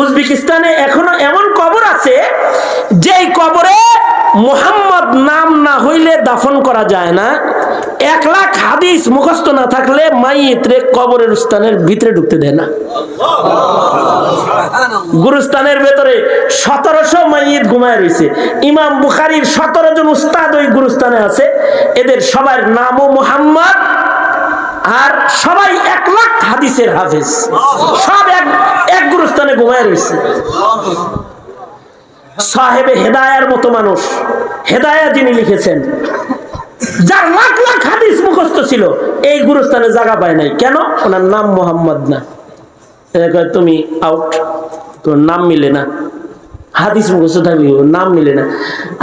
উজবেকিস্তানে এখনও এমন কবর আছে যেই কবরে মোহাম্মদ নাম না হইলে দাফন করা যায় না। এক লাখ হাদিস মুখস্থ না থাকলে মাইত্রে কবরের স্থানের ভিতরে ঢুকতে দেয় না। গুরুস্থানের ভেতরে সতেরোশো মাইয়িত ঘুমায় রয়েছে। ইমাম বুখারির সতেরো জন উস্তাদ ওই গুরুস্থানে আছে। এদের সবার নামও মোহাম্মদ আর সবাই এক লাখ হাদিসের হাফেজ। সব এক এক গুরুস্থানে ঘুমায় রয়েছে। সাহেবে হেদায়ার মতো মানুষ। হেদায়া যিনি লিখেছেন, যার লাখ লাখ হাদিস মুখস্থ ছিল, এই গুরুস্থানে জায়গা পায় নাই। কেন? ওনার নাম মোহাম্মদ না। তুমি আউট তোর নাম মিলে না। হাদিস মুখস্থ ওর নাম মিলে না।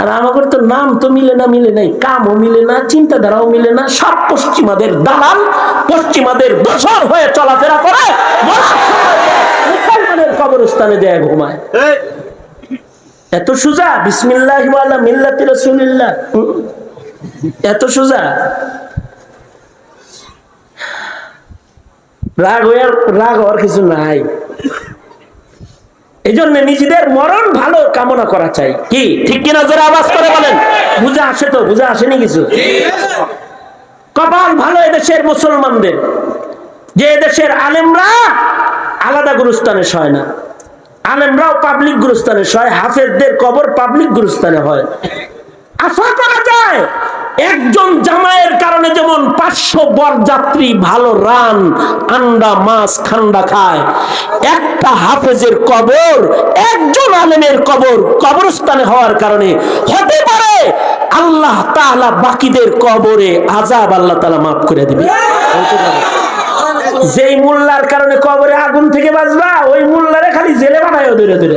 আর আমাদের তো নাম তো মিলে না মিলে নাই কামও মিলে না চিন্তাধারাও মিলে না সব পশ্চিমাদের দালাল পশ্চিমাদের দোষর হয়ে চলাফেরা করে মুসলমানের কবরস্থানে দেয় ঘুমায়। এত সোজা বিসমিল্লাহ মিল্লাতি রাসূলিল্লাহ। এত সোজা। রাগ হয়ে রাগ হওয়ার কিছু নাই। এই জন্য নিজেদের মরণ ভালো কামনা করা চাই। কি? ঠিক কিনা যারা আওয়াজ করে বলেন? বুঝা আসে তো, বুঝা আসেনি কিছু? কপাল ভালো এদেশের মুসলমানদের। যে এদেশের আলেমরা আলাদা গুরুস্থানে সয় না। আলেমরাও পাবলিক গুরুস্থানে সয়, হাফেজদের কবর পাবলিক গুরুস্থানে হয়। আশা করা যায় একজন জামাইয়ের কারণে যেমন পাঁচশো বরযাত্রী ভালো রান, আন্ডা, মাছ, খান্ডা খায়, একটা হাফেজের কবর, একজন আলেমের কবর কবরস্থানে হওয়ার কারণে হতে পারে আল্লাহ তাআলা বাকিদের কবরে আজাব আল্লাহ তাআলা মাফ করে দিবে। যেই মোল্লার কারণে কবরে আগুন থেকে বাঁচবা, ওই মোল্লারে খালি জেলে বানায় ধরে ধরে।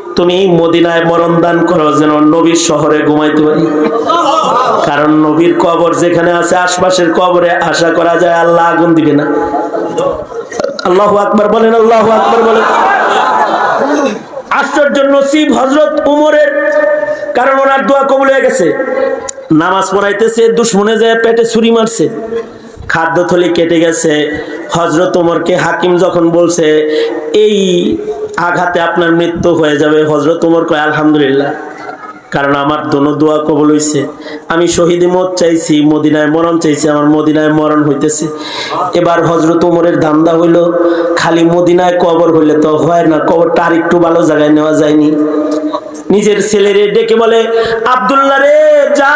তুমি মদিনায় মরণ দান করো যেন নবীর শহরে ঘুমাইতে পারি কারণ নবীর কবর যেখানে আছে, আশপাশের কবরে আশা করা যায় আল্লাহ আগুন দিবে না। আল্লাহ আকবার বলেন, আল্লাহ আকবর বলেন। আশ্চর্য নসিব হজরত উমরের, কারণ ওনার দোয়া কবুল হয়ে গেছে। নামাজ পড়াইতেছে, দুশ্মনে যায় পেটে ছুরি মারছে। খাদ্য থলি কেটে গেছে। হজরত ওমরকে হাকিম যখন বলছে, এই আঘাতে আপনার মৃত্যু হয়ে যাবে। হজরত ওমর কয়, আলহামদুলিল্লাহ। কারণ আমার দোনো দোয়া কবল হইছে। আমি শহীদ মত চাইছি, মদিনায় মরণ চাইছি, আমার মদিনায় মরণ হইতেছে। এবার হজরত ওমরের ধান্দা হইল, খালি মদিনায় কবর হইলে তো হয় না, কবরটা আর একটু ভালো জায়গায় নেওয়া যায়নি। নিজের ছেলেরে ডেকে বলে, আব্দুল্লাহ রে, যা।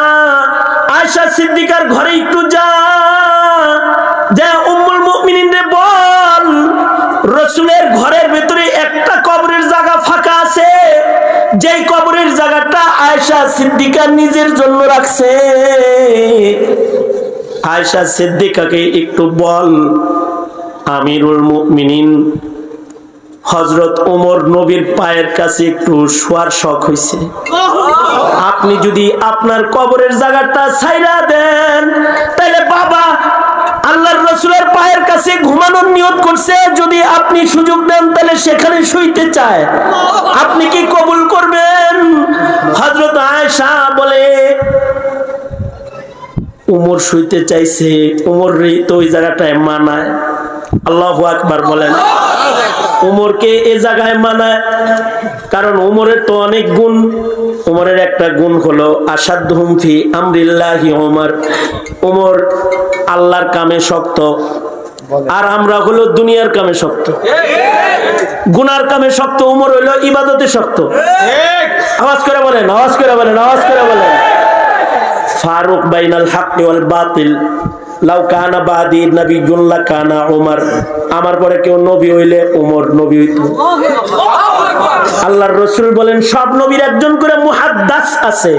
আয়সা সিদ্দিকার ঘরে একটু যা। যা উম্মুল মুমিনিন রে বল, রসুলের ঘরের ভেতরে আয়সা সিদ্দিকা নিজের জন্য রাখছে। আয়সা সিদ্দিকাকে একটু বল। আমিরুল মুমিনিন হজরত ওমর নবীর পায়ের কাছে একটু শোয়ার শখ হয়েছে আপনি যদি আপনার কবরের জায়গাটা ছাইরা দেন তাহলে বাবা আল্লাহর রসুলের পায়ের কাছে ঘুমানোর নিয়ত করছে, যদি আপনি সুযোগ দেন তাহলে সেখানে শুইতে চায়। আপনি কি কবুল করবেন? হজরত আয়সা বলে, উমর শুইতে চাইছে, উমর তো ওই জায়গাটায় মানায়। আল্লাহ আকবার বলেন। উমরকে এ জায়গায় মানায়। কারণ উমরের তো অনেক গুণ। উমরের একটা গুণ হলো আসাদ হুমফি আমরিল্লাহি ওমর উমর আল্লাহর কামে শক্ত। আর আমরা হলো দুনিয়ার কামে শক্ত। গুনার কামে শক্ত উমর হইল ইবাদতে শক্ত। আওয়াজ করে বলেন আওয়াজ করে বলেন আওয়াজ করে বলেন। ফারুক বাইনাল হাক্কি ওয়াল বাতিল। লাউ কানা বাদি নবী গুল্লা কানা ওমর আমার পরে কেউ নবী হইলে ওমর নবী হইতো। আল্লাহর রসুল বলেন, সব নবীর একজন করে মুহাদ্দাস আছে।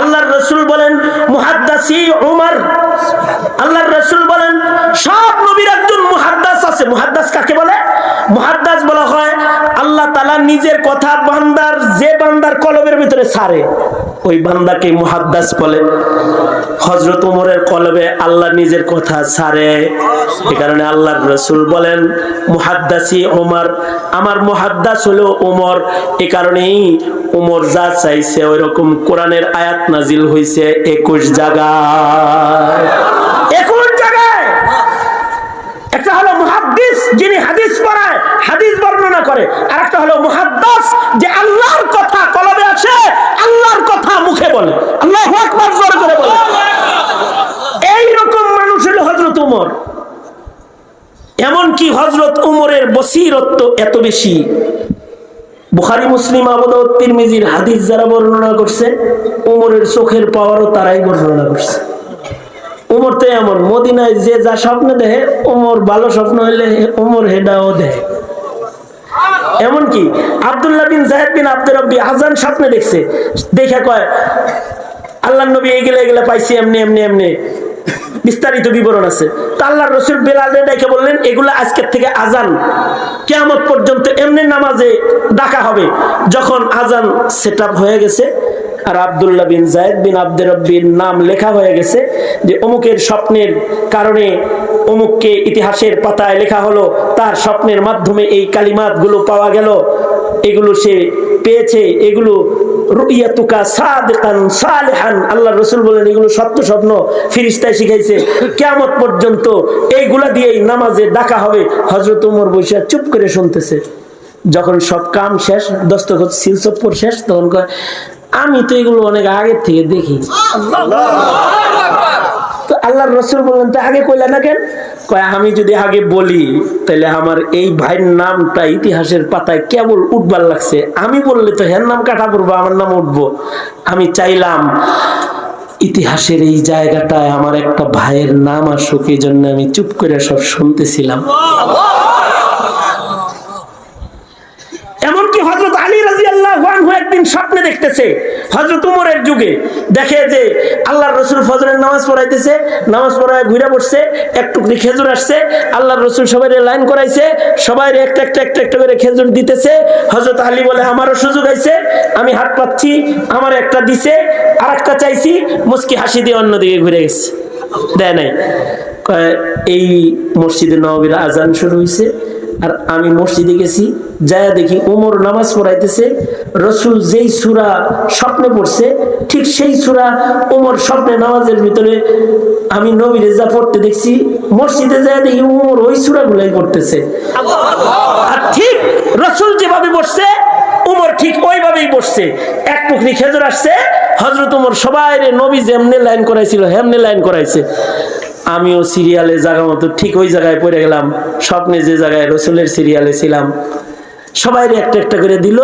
আল্লাহর রসুল বলেন, মুহাদ্দাসি উমর। আল্লাহর রসুল বলেন, সব নবীর একজন মুহাদ্দাস আছে। মুহাদ্দাস কাকে বলে? মুহাদ্দাস বলা হয়, আল্লাহ তালা নিজের কথা বান্দার যে বান্দার কলবের ভিতরে ছাড়ে ওই বান্দাকে মুহাদ্দাস বলে। হজরত উমরের কলবে আল্লাহ নিজের কথা ছাড়ে। এ কারণে আল্লাহর রসুল বলেন, মুহাদ্দাসি ওমর, আমার মুহাদ্দাস হলো ওমর। এ কারণেই ওমর যা চাইছে ওই রকম কোরআনের আয়াত নাজিল হইছে একুশ জায়গায়। একুশ একটা হলো মুহাদ্দিস, যিনি হাদিস পড়ায়, হাদিস বর্ণনা করে। আর একটা হলো মুহাদ্দাস, যে আল্লাহর কথা কলবে আছে, আল্লাহর মুখে বলে। আল্লাহ আকবার জোরে করে বলে। এই রকম মানুষ হলো হজরত উমর। এমনকি হজরত উমরের বসিরত্ব এত বেশি। বুখারি, মুসলিম আবদাউদ তিরমিজির হাদিস যারা বর্ণনা করছে, উমরের চোখের পাওয়ারও তারাই বর্ণনা করছে। উমর তো এমন, মদিনায় যে যা স্বপ্ন দেহে উমর ভালো স্বপ্ন হইলে উমর হেডাও দেয় এমনকি আবদুল্লাহ বিন জাহেদ বিন আব্দুর রব্বি আজান স্বপ্নে দেখছে। দেখে কয় আল্লাহ নবী এগুলো এগুলো পাইছি এমনি এমনি এমনি। বিস্তারিত বিবরণ আছে। তা রসুল বেলালে ডেকে বললেন, এগুলো আজকের থেকে আজান। কেয়ামত পর্যন্ত এমনি নামাজে ডাকা হবে। যখন আজান সেট হয়ে গেছে আর আব্দুল্লাহ বিন জায়দ বিন আব্দুর রব্বির নাম লেখা হয়ে গেছে যে অমুকের স্বপ্নের কারণে অমুককে ইতিহাসের পাতায় লেখা হলো, তার স্বপ্নের মাধ্যমে এই কালিমাতগুলো পাওয়া গেল। এগুলো সে পেয়েছে, এগুলো আল্লাহ রসুল বলেন, এগুলো স্বপ্ন। ফিরিস্তায় শিখাইছে কেমন পর্যন্ত এইগুলা দিয়েই নামাজে ডাকা হবে। চুপ করে শুনতেছে। যখন সব কাম শেষ, দস্তখত সিলসপ্পর শেষ, তখন আমি তো এগুলো অনেক আগের থেকে দেখি। আল্লাহর রসুল বললেন, তো আগে কইলা না কেন? আমি যদি আগে বলি তাহলে আমার এই ভাইয়ের নামটা ইতিহাসের পাতায় কেবল উঠবার লাগছে। আমি বললে তো হের নাম কাটা পড়ব, আমার নাম উঠবো। আমি চাইলাম ইতিহাসের এই জায়গাটায় আমার একটা ভাইয়ের নাম আসুক এই জন্য আমি চুপ করে সব শুনতেছিলাম এমনকি হজরত সবাই একটা একটা একটা একটা করে খেজুর দিতেছে। হজরত আলী বলে, আমারও সুযোগ আইছে, আমি হাত পাচ্ছি আমার একটা দিছে আর একটা চাইছি। মুস্কি হাসি দিয়ে অন্যদিকে ঘুরে গেছে। দেয় নাই। এই মসজিদে নবীর আজান শুরু হয়েছে আর আমি মসজিদে গেছি যায় দেখি ওমর নামাজ পড়াইতেছে, রসুল যেই সুরা স্বপ্নে পড়ছে, ঠিক সেই সুরা ওমর স্বপ্নে নামাজের ভিতরে আমি নবীরে যা পড়তে দেখছি, মসজিদে যায় দেখি ওমর ওই সুরা গুলাই পড়তেছে। আর ঠিক রসুল যেভাবে বসছে, উমর ঠিক ওইভাবেই বসছে। এক টুকরি খেজুর আসছে হজরত উমর সবাই নবী যেমনে লাইন করাইছিল, হেমনে লাইন করাইছে। আমিও সিরিয়ালে জায়গা মতো ঠিক ওই জায়গায় পড়ে গেলাম। স্বপ্নে যে জায়গায় রসুলের সিরিয়ালে ছিলাম। সবাই একটা একটা করে দিল,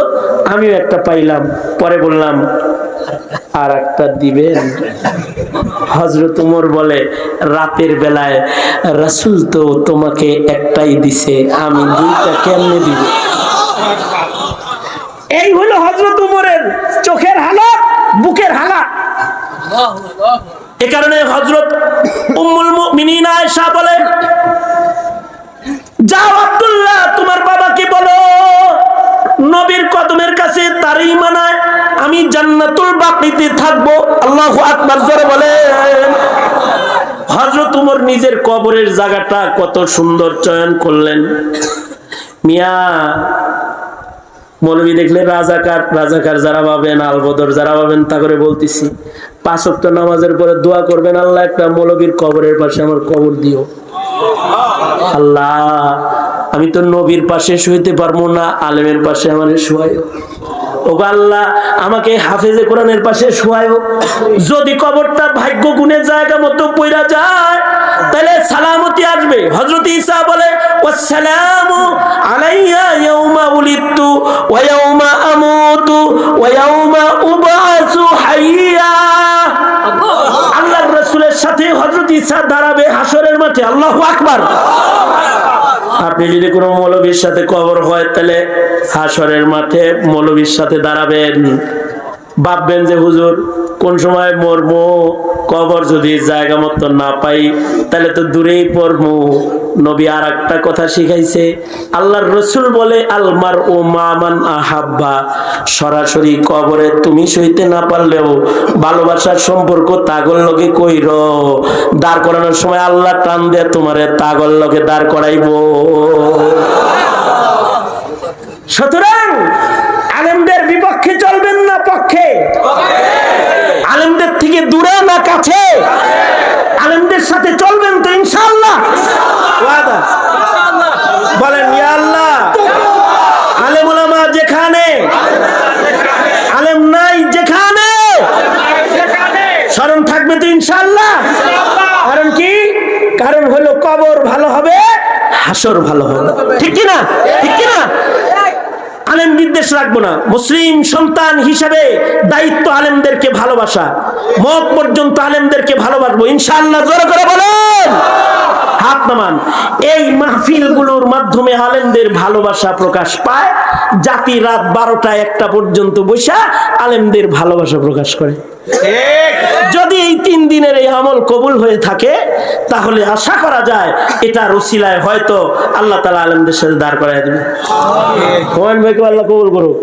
আমিও একটা পাইলাম। পরে বললাম, আর একটা দিবেন? হজরত উমর বলে, রাতের বেলায় রাসুল তো তোমাকে একটাই দিছে, আমি দুইটা কেমনে দিব? এই হলো হজরত উমরের চোখের হালাত, বুকের হালাত এ কারণে হজরত উম্মুল মুমিনিন আয়েশা বলেন যাও আব্দুল্লাহ, তোমার বাবাকে বলো, নবীর কদমের কাছে তারই মানায় আমি জান্নাতুল বাকিতে থাকব। আল্লাহু আকবার জোরে বলেন। হজরত উমর নিজের কবরের জায়গাটা কত সুন্দর চয়ন করলেন। মিয়া মৌলবী দেখলে রাজাকার রাজাকার যারা পাবেন আলবদর যারা পাবেন তা করে বলতেছি, পাঁচ সপ্তাহ নামাজের পরে দোয়া করবেন, আল্লাহ একটা মৌলবীর কবরের পাশে আমার কবর দিও। আল্লাহ, আমি তো নবীর পাশে শুইতে পারব না, আলেমের পাশে আমার শুয়াই ও আল্লাহ, আমাকে হাফেজে কোরআনের পাশে শুয়ায় যদি কবরটা ভাগ্য গুণে জায়গা মতো পইরা যায়, তাহলে সালামতি আসবে। হযরত ঈসা বলে, ওয়াসসালামু আলাইয়া ইয়াউমা উলিদতু ওয়া ইয়াউমা আমুতু ওয়া ইয়াউমা উবাসু হাইয়া। আল্লাহর রাসূলের সাথে হযরত ঈসা দাঁড়াবে হাসরের মাঠে। আল্লাহু আকবার। আপনি যদি কোনো মৌলবীর সাথে কবর হয়, তাহলে হাসরের মাঠে মৌলবীর সাথে দাঁড়াবেন। ভাববেন যে, হুজুর, কোন সময় মরমো কবর যদি জায়গা মতো না পাই, তাহলে তো দূরেই পড়ব। নবী আর একটা কথা শিখাইছে, আল্লাহর রসুল বলে আলমার ও মামান আহাব্বা, সরাসরি কবরে তুমি সইতে না পারলেও ভালোবাসার সম্পর্ক তাগল লগে কইর। দাঁড় করানোর সময় আল্লাহ টান দিয়ে তোমারে তাগল লগে দাঁড় করাইবো। সুতরাং আলেমদের বিপক্ষে চলবেন না পক্ষে। আলেমদের থেকে দূরে না কাছে। আলেমদের সাথে চলবেন তো ইনশাআল্লাহ। ওয়াদা। বলেন, ইয়া আল্লাহ। আলেম ওলামা যেখানে, আলেম নাই যেখানে। স্মরণ থাকবে তো ইনশাআল্লাহ। কারণ কি? কারণ হলো কবর ভালো হবে, হাসর ভালো হবে। ঠিক কি না ঠিক কি না আলেম বিদ্বেষ রাখব না। মুসলিম সন্তান হিসাবে দায়িত্ব আলেমদেরকে ভালোবাসা। মত পর্যন্ত আলেমদেরকে ভালোবাসবো। ইনশাল্লাহ জোরে করে বলেন। হাত নামান। এই মাহফিলগুলোর মাধ্যমে আলেমদের ভালোবাসা প্রকাশ পায়। জাতি রাত বারোটা একটা পর্যন্ত বৈশা আলেমদের ভালোবাসা প্রকাশ করে। যদি এই তিন দিনের এই আমল কবুল হয়ে থাকে তাহলে আশা করা যায় এটা রসিলায় হয়তো আল্লাহ তালা আলমদের সাথে দাঁড় করাই দেবে। ভাইকে আল্লাহ কবুল করুক।